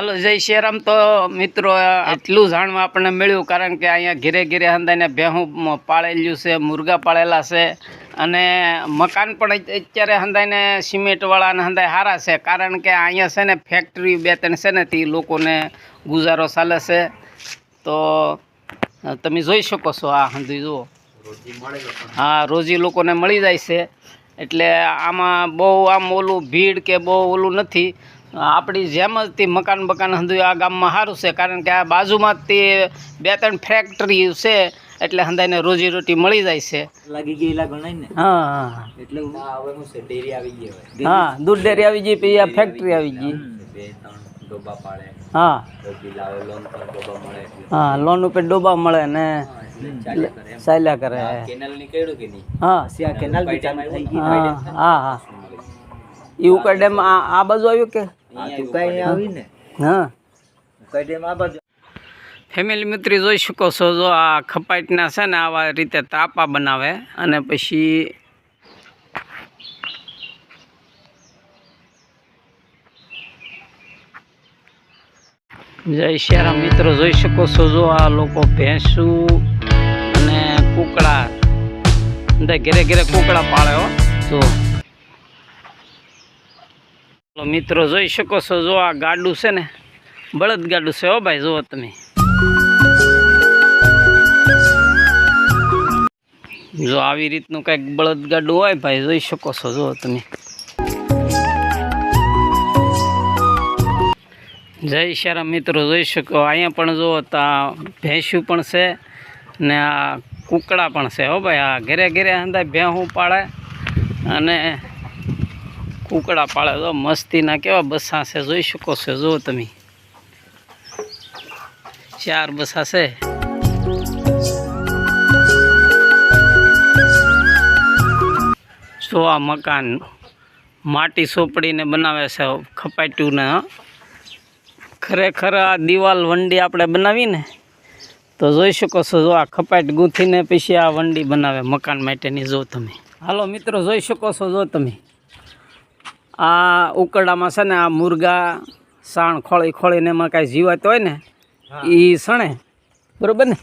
હાલો જય શ્રીરામ તો મિત્રો એટલું જાણવા આપણને મળ્યું કારણ કે અહીંયા ઘેરે ઘેરે હંદાઈને ભેહું પાળેલું છે મુર્ગા પાળેલા છે અને મકાન પણ અત્યારે હંદાઈને સિમેન્ટવાળાને હંદાય સારા છે કારણ કે અહીંયા છે ને ફેક્ટરી બે ત્રણ છે ને તે લોકોને ગુજારો ચાલે છે. તો તમે જોઈ શકો છો આ હંધી જુઓ. હા રોજી લોકોને મળી જાય છે. એટલે આમાં બહુ આમ ઓલું ભીડ કે બહુ ઓલું નથી. આપણી જેમ જ તે મકાન બકાન હંધુય આ ગામમાં સારું છે કારણ કે આ બાજુમાં તે બે ત્રણ ફેક્ટરી છે એટલે હંધાઈને રોજી રોટી મળી જાય છે. લાગી ગયેલા ગણાય ને? હા હા. એટલે હવે શું છે ડેરી આવી ગઈ હા દૂધ ડેરી આવી ગઈ પછી આ ફેક્ટરી આવી ગઈ બે ત્રણ ડોબા પાડે. હા. લોન પર ડોબા મળે હા લોન ઉપર ડોબા મળે ને ચાલ્યા કરે કેનાલ નીકળ્યું કે નહીં? હા. ત્યાં કેનાલ બી ચાલુ થઈ ગઈ હા હા હા. એ આ આ બાજુ આવ્યું કે? આવી ને હા. ફેમિલી મિત્ર જોઈ શકો છો જો આ ખપાટના છે ને આવા રીતે તાપા બનાવે અને પછી જય શ્યારામ મિત્રો જોઈ શકો છો જો આ લોકો ભેંસું અને કુકડા ઘેરે ઘેરે કુકડા પાળે હો. જો. તો મિત્રો, જોઈ શકો છો, જો આ ગાડું છે ને, બળદ ગાડું છે, હો ભાઈ, જુઓ તમે. જો આવી રીતનું કંઈક બળદ ગાડું હોય ભાઈ, જોઈ શકો છો, જુઓ તમે. જય શ્યારામ મિત્રો, જોઈ શકો, અહીંયા પણ જુઓ તો આ ભેંસું પણ છે ને આ કુકડા પણ છે, હો ભાઈ, આ ઘરે ઘરે અંદર ભેંસું પાળે અને કુકડા પાડે તો મસ્તીના કેવા બસા છે, જોઈ શકો છો જો તમે. ચાર બસા છે. જો આ મકાન માટી સોપડીને બનાવે છે, ખપાટ્યુંને ખરેખર આ દિવાલ વંડી આપણે બનાવીને, તો જોઈ શકો છો, જો આ ખપાટ ગૂંથીને પછી આ વંડી બનાવે મકાન માટેની જો તમે. હાલો મિત્રો, જોઈ શકો છો જો તમે. આ ઉકરડામાં છે ને આ મુરગા સાણ ખોળી ખોળીને એમાં કાંઈ જીવાત હોય ને એ સણે બરાબર ને?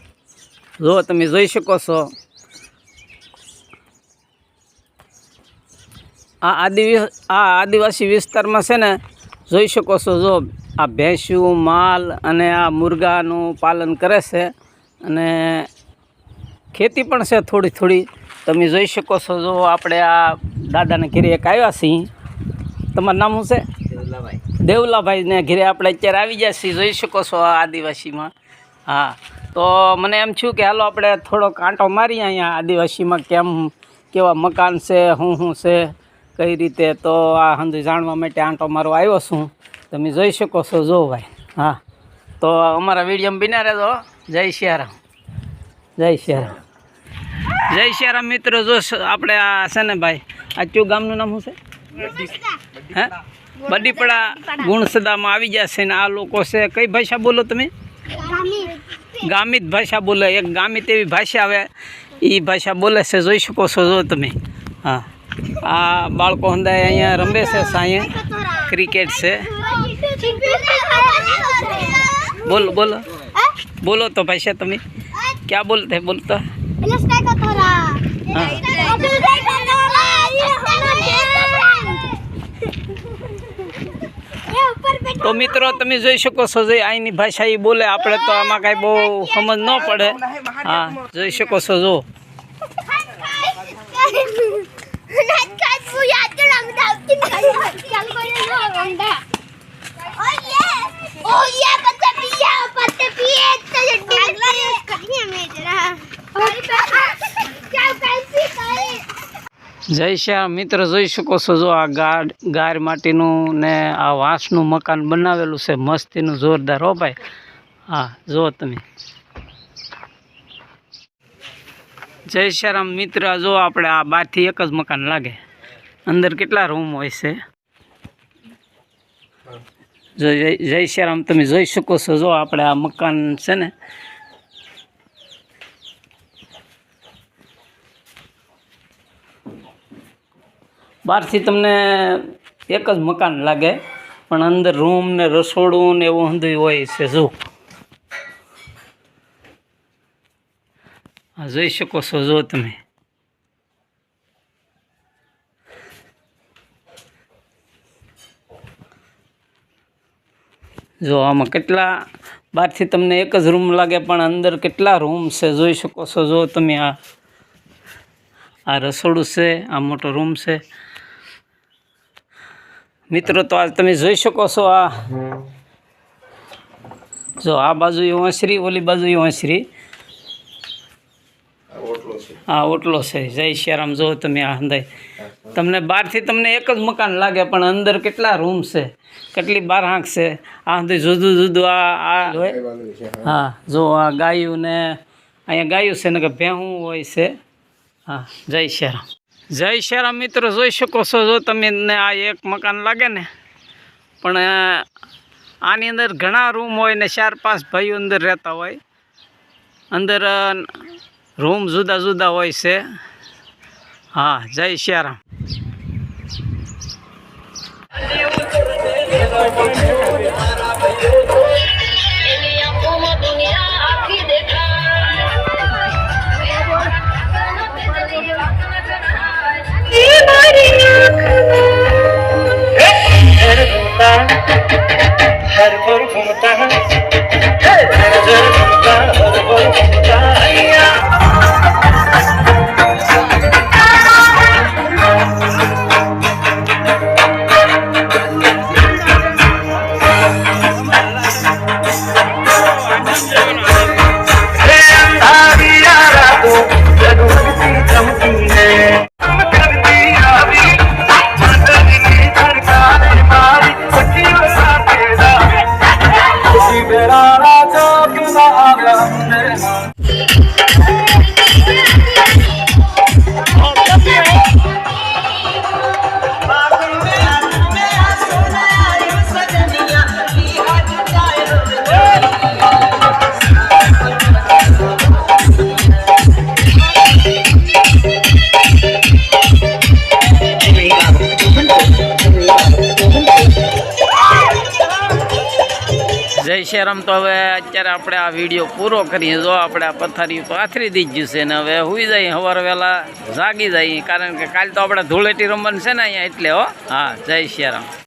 જો તમે જોઈ શકો છો. આ આદિ આ આદિવાસી વિસ્તારમાં છે ને જોઈ શકો છો જો આ ભેંસું માલ અને આ મુરગાનું પાલન કરે છે અને ખેતી પણ છે થોડી થોડી. તમે જોઈ શકો છો જો આપણે આ દાદાને ઘરે એક આવ્યા છીએ. તમારું નામ શું છે? દેવલાભાઈ. દેવલાભાઈને ઘરે આપણે અત્યારે આવી ગયા છીએ. જોઈ શકો છો આ આદિવાસીમાં. હા. તો મને એમ થયું કે હાલો આપણે થોડોક આંટો મારીએ અહીંયા આદિવાસીમાં કેમ કેવા મકાન છે શું શું છે કઈ રીતે? તો આ હંધુ જાણવા માટે આંટો મારો આવ્યો છું. તમે જોઈ શકો છો જો ભાઈ. હા. તો અમારા વિડીયોમાં બિના રહેજો જય સિયારામ જય સિયારામ જય સિયારામ મિત્રો જો આપણે આ છે ને ભાઈ આ કયું ગામનું નામ શું છે? હે? બડીપડા ગુણસદામાં આવી જશે ને આ લોકો છે. કઈ ભાષા બોલો તમે? ગામિત. ભાષા બોલે. એક ગામિત એવી ભાષા આવે એ ભાષા બોલે છે. જોઈ શકો છો જો તમે. હા. આ બાળકો હંદાય અહીંયા રમે છે સાંયે. ક્રિકેટ છે. બોલો બોલો. બોલો તો ભાઈ તમે. ક્યાં બોલતે બોલતો. તો મિત્રો, તમે જોઈ શકો છો જે અહીંની ભાષા એ બોલે. આપણે તો આમાં કાંઈ બહુ સમજ ન પડે. હા, જોઈ શકો છો, જો. Oh જય શ્યામ. મિત્ર જોઈ શકો છો જો આ ગાર ગાર માટીનું ને આ વાંસનું મકાન બનાવેલું છે. મસ્તીનું જોરદાર. હો ભાઈ. હા જુઓ તમે. જય શ્યારામ મિત્ર જો આપણે આ બારથી એક જ મકાન લાગે. અંદર કેટલા રૂમ હોય છે? જય જય શ્યારામ તમે જોઈ શકો છો જો આપણે આ મકાન છે ને બહારથી તમને એક જ મકાન લાગે, પણ અંદર રૂમ ને રસોડું ને એવું અંધું હોય છે, જો. આ જોઈ શકો છો, જો તમે. જો, આમાં કેટલા, બહારથી તમને એક જ રૂમ લાગે, પણ અંદર કેટલા રૂમ છે, જોઈ શકો છો, જો તમે આ આ રસોડું છે, આ મોટો રૂમ છે. મિત્રો તો આ તમે જોઈ શકો છો આ. જો આ બાજુ વાંસરી ઓલી બાજુ વાંસરી હા ઓટલો છે. જય શ્યારામ. જો તમે આ અંદાય તમને બહારથી તમને એક જ મકાન લાગે પણ અંદર કેટલા રૂમ છે? કેટલી બાર આંખ છે? આ અંદર જુદું જુદું આ આ હા. જો આ ગાયું ને અહીંયા ગાયું છે ને કે ભેહું હોય છે. હા જય શ્યારામ. જય શ્યારામ મિત્રો, જોઈ શકો છો, જો તમે આ એક મકાન લાગે ને, પણ આની અંદર ઘણા રૂમ હોય ને ચાર પાંચ ભાઈઓ અંદર રહેતા હોય. અંદર રૂમ જુદા જુદા હોય છે. હા, જય શ્યારામ. ঘুমতা হর ঘর ঘুমতা হর ঘর ঘুমতা શ્યારામ તો હવે અત્યારે આપણે આ વીડિયો પૂરો કરીએ. જો આપણે આ પથારી પાથરી દીધી છે ને હવે હુઈ જાય સવારે વહેલા જાગી જાય. કારણ કે કાલ તો આપણે ધૂળેટી રમવાનું છે ને અહીંયા એટલે હો. હા, જય શ્યારામ